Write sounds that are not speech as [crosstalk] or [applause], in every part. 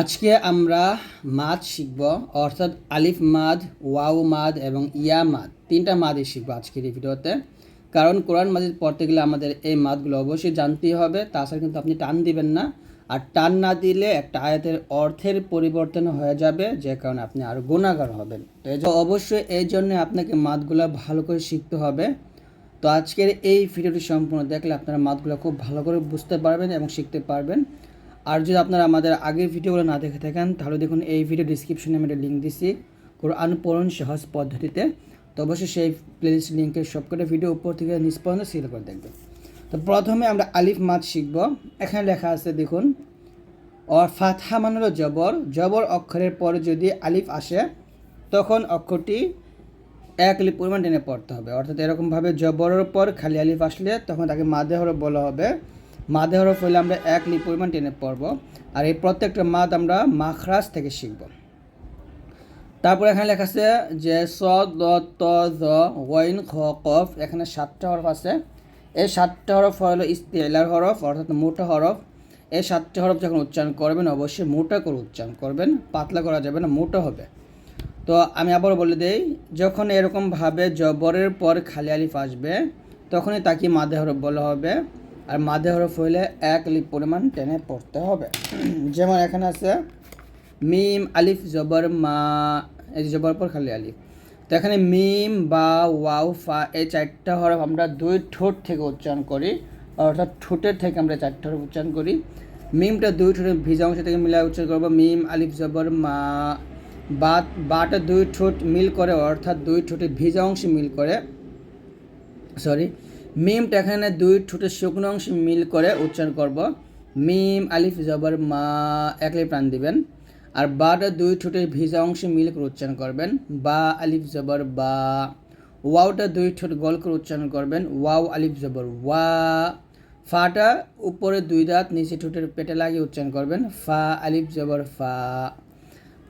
আজকে আমরা মাদ শিখব, অর্থাৎ আলিফ মাদ, ওয়াও মাদ এবং ইয়া মাদ। তিনটা মাদই শিখব আজকের এই ভিডিওতে। কারণ কোরআন মাজিদ পড়তে গেলে আমাদের এই মাদগুলো অবশ্যই জানতেই হবে। তাছাড়া কিন্তু আপনি টান দিবেন না। আর টান না দিলে একটা আয়াতের অর্থের পরিবর্তন হয়ে যাবে, যে কারণে আপনি আরও গুণাগার হবেন। তো এই অবশ্যই এই জন্য আপনাকে মাদগুলো ভালো করে শিখতে হবে। তো আজকের এই ভিডিওটি সম্পূর্ণ দেখলে আপনারা মাদগুলো খুব ভালো করে বুঝতে পারবেন এবং শিখতে পারবেন। আর যদি আপনারা আমাদের আগের ভিডিওগুলো না দেখে থাকেন, তাহলে দেখুন এই ভিডিও ডিসক্রিপশনে আমি একটা লিঙ্ক দিচ্ছি কোরআন পড়ুন সহজ পদ্ধতিতে। তো অবশ্যই সেই প্লেলিস্ট লিঙ্কের সবকটা ভিডিও উপর থেকে পর্যন্ত সিলেক্ট করে দেখবেন। তো প্রথমে আমরা আলিফ মাদ শিখব। এখানে লেখা আছে, দেখুন, অর ফাতহা মানে হলো জবর জবর অক্ষরের পরে যদি আলিফ আসে, তখন অক্ষরটি এক আলিফ পরিমাণ টেনে পড়তে হবে। অর্থাৎ এরকমভাবে জবরের পর খালি আলিফ আসলে তখন তাকে মাদে হরফ বলা হবে। মাদে হরফ হলে আমরা এক লিপ পরিমাণ টেনে পড়ব। আর এই প্রত্যেকটা মাদ আমরা মাখরাজ থেকে শিখব। তারপর এখানে লেখা আছে যে স, দ, ত, জ, ওয়াইন, খ, কফ, এখানে সাতটা হরফ আছে। এই সাতটা হরফ হলো ইস্তেলার হরফ, অর্থাৎ মোটা হরফ। এই সাতটা হরফ যখন উচ্চারণ করবেন, অবশ্যই মোটা করে উচ্চারণ করবেন, পাতলা করা যাবে না, মোটা হবে। তো আমি আবারও বলে দেই, যখন এরকমভাবে জবরের পর খালি আলিফ আসবে, তখনই তাকে মাদে হরফ বলা হবে। আর মাদে হরফ হইলে এক লিপ পরিমাণ টেনে পড়তে হবে। [clears throat] যেমন এখানে আছে, মিম, আলিফ, জবর, মা, এই জবর পর খালি আলিফ। তো এখানে মিম, বা, ওয়াও, ফা, এই চারটা হরফ আমরা দুই ঠোঁট থেকে উচ্চারণ করি, অর্থাৎ ঠোঁটের থেকে আমরা চারটা হরফ উচ্চারণ করি। মিমটা দুই ঠোঁটের ভিজা অংশ থেকে মিলাই উচ্চারণ করব, মিম, আলিফ, জবর, মা। বা, বাটা দুই ঠোঁট মিল করে, অর্থাৎ দুই ঠোঁটের ভিজা অংশে মিল করে সরি মিমটা এখানে দুই ঠোঁটের শুকনো অংশে মিল করে উচ্চারণ করব। মিম, আলিফ, জবর, মা একলাই প্রাণ দিবেন। আর বাটা দুই ঠোঁটের ভিজা অংশে মিল করে উচ্চারণ করবেন। বা, আলিফ, জবর, বা। ওয়াওটা দুই ঠোঁট গোল করে উচ্চারণ করবেন। ওয়াও, আলিফ, জবর, ওয়া। ফাটা উপরে দুই দাঁত নিচে ঠোঁটের পেটে লাগিয়ে উচ্চারণ করবেন। ফা, আলিফ, জবর, ফা।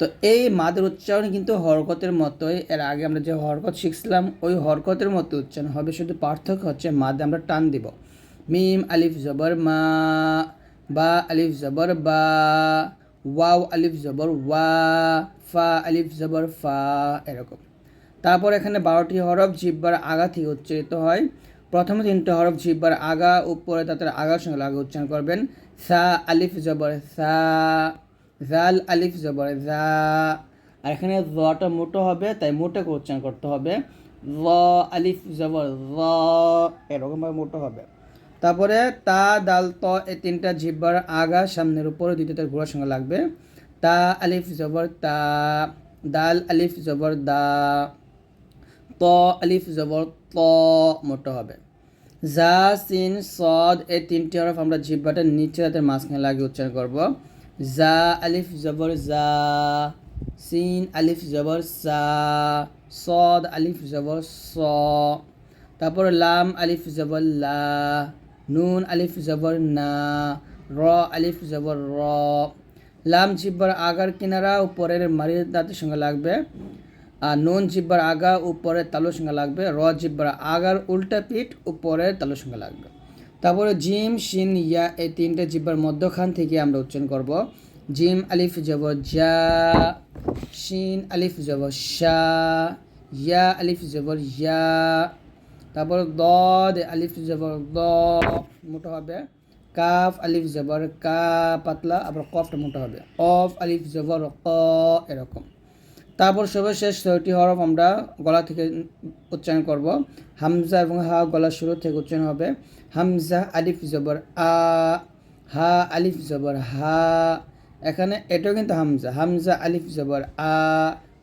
তো এই মাদের উচ্চারণ কিন্তু হরকতের মতোই। এর আগে আমরা যে হরকত শিখছিলাম, ওই হরকতের মতো উচ্চারণ হবে। শুধু পার্থক্য হচ্ছে মাদে আমরা টান দিব। মিম, আলিফ, জবর, মা, বা, আলিফ, জবর, বা, ওয়াও, আলিফ, জবর, ওয়া, ফা, আলিফ, জবর, ফা, এরকম। তারপর এখানে বারোটি হরফ জিব্বার আগা থেকে উচ্চারিত হয়। প্রথমে তিনটে হরফ জিব্বার আগা, উপরে তাদের আগার সঙ্গে লাগা উচ্চারণ করবেন। সা, আলিফ, জবর, সা জাল আলিফ জবর জা আর এখানে জটা মোটো হবে, তাই মোটো উচ্চারণ করতে হবে। র আলিফ জবর র এরকমভাবে মোটো হবে। তারপরে তা, দাল, ত, এই তিনটা জিব্বার আগা, সামনের উপরে দ্বিতীয়টার ঘোড়ার সঙ্গে লাগবে। তা, আলিফ জবর, তা, দাল, আলিফ জবর, দা, ত, আলিফ জবর, ত, মোটো হবে। জা সিন, সদ, এই তিনটি হরফ আমরা জিব্বাটা নিচে তাদের মাঝখানে লাগিয়ে উচ্চারণ করব। জা আলিফ জবর জা সিন আলিফ জবর সা সদ আলিফ জবর স তারপর লাম আলিফ জবর লা নুন আলিফ জবর না র আলিফ জবর র লাম জিব্বার আগার কিনারা উপরের মারির দাঁতের সঙ্গে লাগবে। আর নুন জিব্বার আগা উপরের তালুর সঙ্গে লাগবে। র জিব্বার আগার উল্টা পিঠ, উপরের তালুর সঙ্গে লাগবে। তারপরে জিম, শিন, ইয়া, এই তিনটে জিব্বার মধ্যখান থেকে আমরা উচ্চারণ করব। জিম, আলিফ জবর জা, শিন, আলিফ জবর শা, ইয়া, আলিফ জবর ইয়া। তারপর দদ, আলিফ জবর দ, মোটা হবে। কাফ, আলিফ জবর কা, পাতলা, আবার কফটা মোটা হবে। অফ, আলিফ জবর ক, এরকম। তারপর সর্বশেষ ছয়টি হরফ আমরা গলা থেকে উচ্চারণ করব। হামজা এবং হা গলা শুরু থেকে উচ্চারণ হবে। হামজা আলিফ জবর আ, হা আলিফ জবর হা। এখানে এটাও কিন্তু হামজা। হামজা আলিফ জবর আ,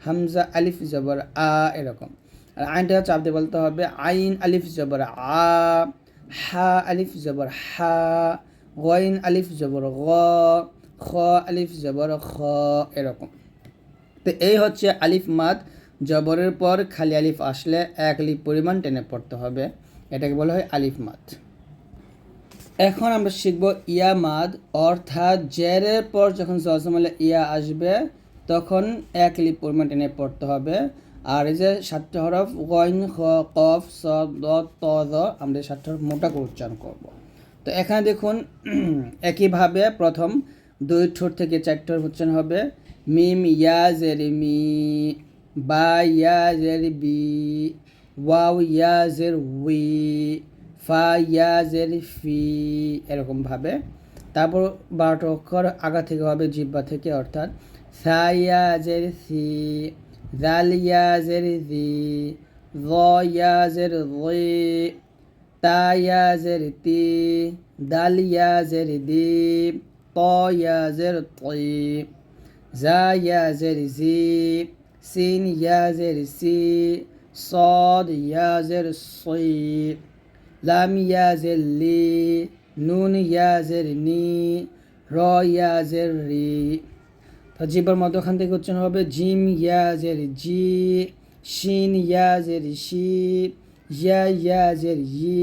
হামজা আলিফ জবর আ এরকম। আর আইনটা চাপ দিয়ে বলতে হবে আইন আলিফ জবর আ, হা আলিফ জবর হা গইন আলিফ জবর গ, খ আলিফ জবর খ এরকম। তো এই হচ্ছে আলিফ মাদ। জবরের পর খালি আলিফ আসলে এক লিপ পরিমাণ টেনে পড়তে হবে। এটাকে বলা হয় আলিফ মাদ। এখন আমরা শিখব ইয়া মাদ, অর্থাৎ জেরের পর যখন জজমালে ইয়া আসবে, তখন এক লিপ পরিমাণ টেনে পড়তে হবে। আর এই যে সাতটা হরফ গইন খ, কফ, স, দ, ত দ আমরা সাতটা হরফ মোটা করে উচ্চারণ করব। তো এখানে দেখুন, [clears throat] একইভাবে প্রথম দুই ঠোঁট থেকে চারটার উচ্চারণ হবে। মিম ইয়া জের মি বা ইয়া জের বি ওয়াও ইয়া জের উই ফা ইয়া জের ফি এরকমভাবে তারপর বারোটা অক্ষর আগা থেকে হবে, জিব্বা থেকে, অর্থাৎ সা ইয়া জের সি জাল ইয়া জের জি র ইয়া জের রি তা ইয়া জের তি, দাল ইয়া জের দি, ত ইয়া জের তি। زا يا زر زي سين يا زر سي صاد يا زر صي لام يا زر لي নুন ইয়া জের নি র ইয়া জের রি তো জিব্বার মধ্যখান থেকে উচ্চারণ হবে জিম ইয়া জের জি শিন ইয়া জের শি ইয়া ইয়া জের ই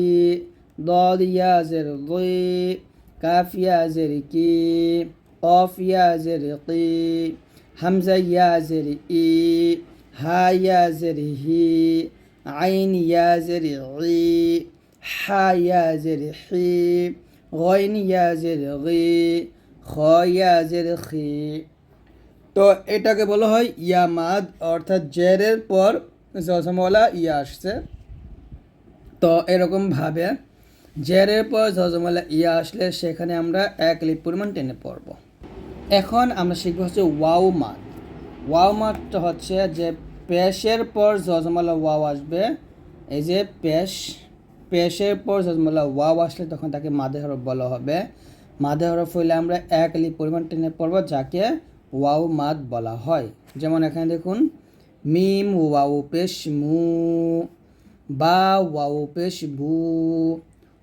দল ইয়া জের রি কাফ ইয়া জের কি قاف يا زر قي همزة يا زر إي ها يا زر هي عين يا زر عي حا يا زر حي غين يا زر غي خ يا زر خي তো এটাকে বলা হয় ইয়ামাদ অর্থাৎ জেরের পর জজমওয়ালা ইয়া আসছে তো এরকমভাবে জেরের পর জজমওয়ালা ইয়া আসলে সেখানে আমরা এক লিপ পরিমাণ টেনে পড়ব এখন আমরা শিখব হচ্ছে ওয়াও মাদ। ওয়াও মাদটা হচ্ছে যে পেশের পর জজমালা ওয়াও আসবে, এই যে পেশ, পেশের পর জজমালা ওয়াও আসলে তখন তাকে মাদে হরফ বলা হবে। মাদে হরফ হইলে আমরা এক লিপ পরিমাণ টেনে পড়ব, যাকে ওয়াও মাদ বলা হয়। যেমন এখানে দেখুন, মিম ওয়াও পেশ মু, বা ওয়াও পেশ ভু,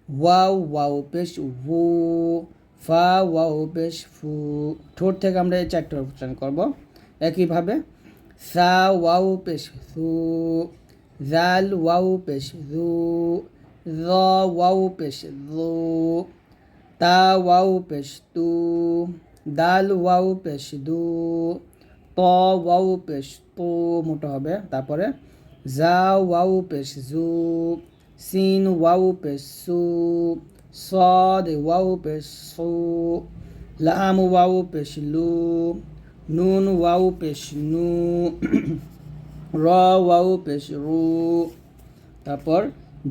ওয়াও ওয়াও পেশ ভু ফা, ওয়াও পেশ ফু, ঠোঁট থেকে আমরা এই চারটে উচ্চারণ করব। একইভাবে সা, ওয়াও পেশ সু, জাল, ওয়াও পেশ জু র, ওয়াও পেশ রু, তা, ওয়াও পেশ তু, দাল, ওয়াও পেশ দু, ত, ওয়াও পেশ তো, মোটা হবে। তারপরে জা ওয়াও পেশ জু, সিন, ওয়াও পেশ সু صاد واو পেশ সু লাম ওয়াও পেশ লু নুন ওয়াও পেশ নু র ওয়াও পেশ রু তারপর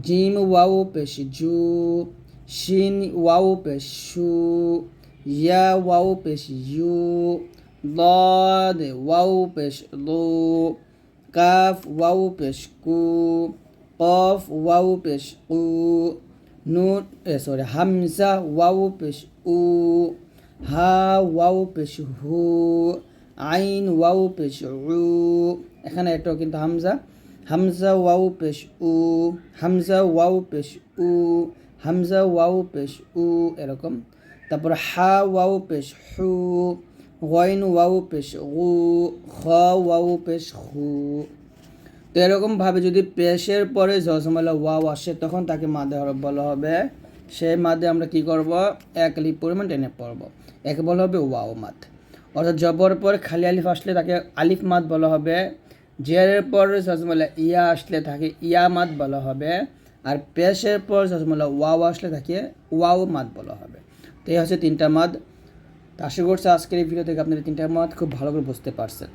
জিম ওয়াও পেশ জু শিন ওয়াও পেশ শু ইয়া ওয়াও পেশ ইউ ضاد ওয়াও পেশ লু কাফ ওয়াও পেশ কু কফ ওয়াও পেশ কু নুন সরি হামজা ওয়াও পেশ উ হা ওয়াও পেশ হু আইন ওয়াও পেশ উ এখানে এটাও কিন্তু হামজা হামজা ওয়াও পেশ উ হামজা ওয়াও পেশ উ হামজা ওয়াও পেশ উ এরকম। তারপর হা ওয়াও পেশ হু গয়ন ওয়াও পেশ গু খ ওয়াও পেশ হু তো এরকমভাবে যদি পেশের পরে জজমালা ওয়াও আসে, তখন তাকে মাদে হরফ বলা হবে। সেই মাদে আমরা কি করব? এক লিপ পরিমাণ টেনে পড়ব। একে বলা হবে ওয়াও মাদ। অর্থাৎ জবর পর খালি আলিফ আসলে তাকে আলিফ মাদ বলা হবে। জেরের পর জজমালা ইয়া আসলে তাকে ইয়া মাদ বলা হবে। আর পেশের পর জজমালা ওয়াও আসলে তাকে ওয়াও মাদ বলা হবে। তো এই হচ্ছে তিনটা মাদ। আশা করছি আজকের এই ভিডিও থেকে আপনারা তিনটা মাদ খুব ভালো করে বুঝতে পারছেন।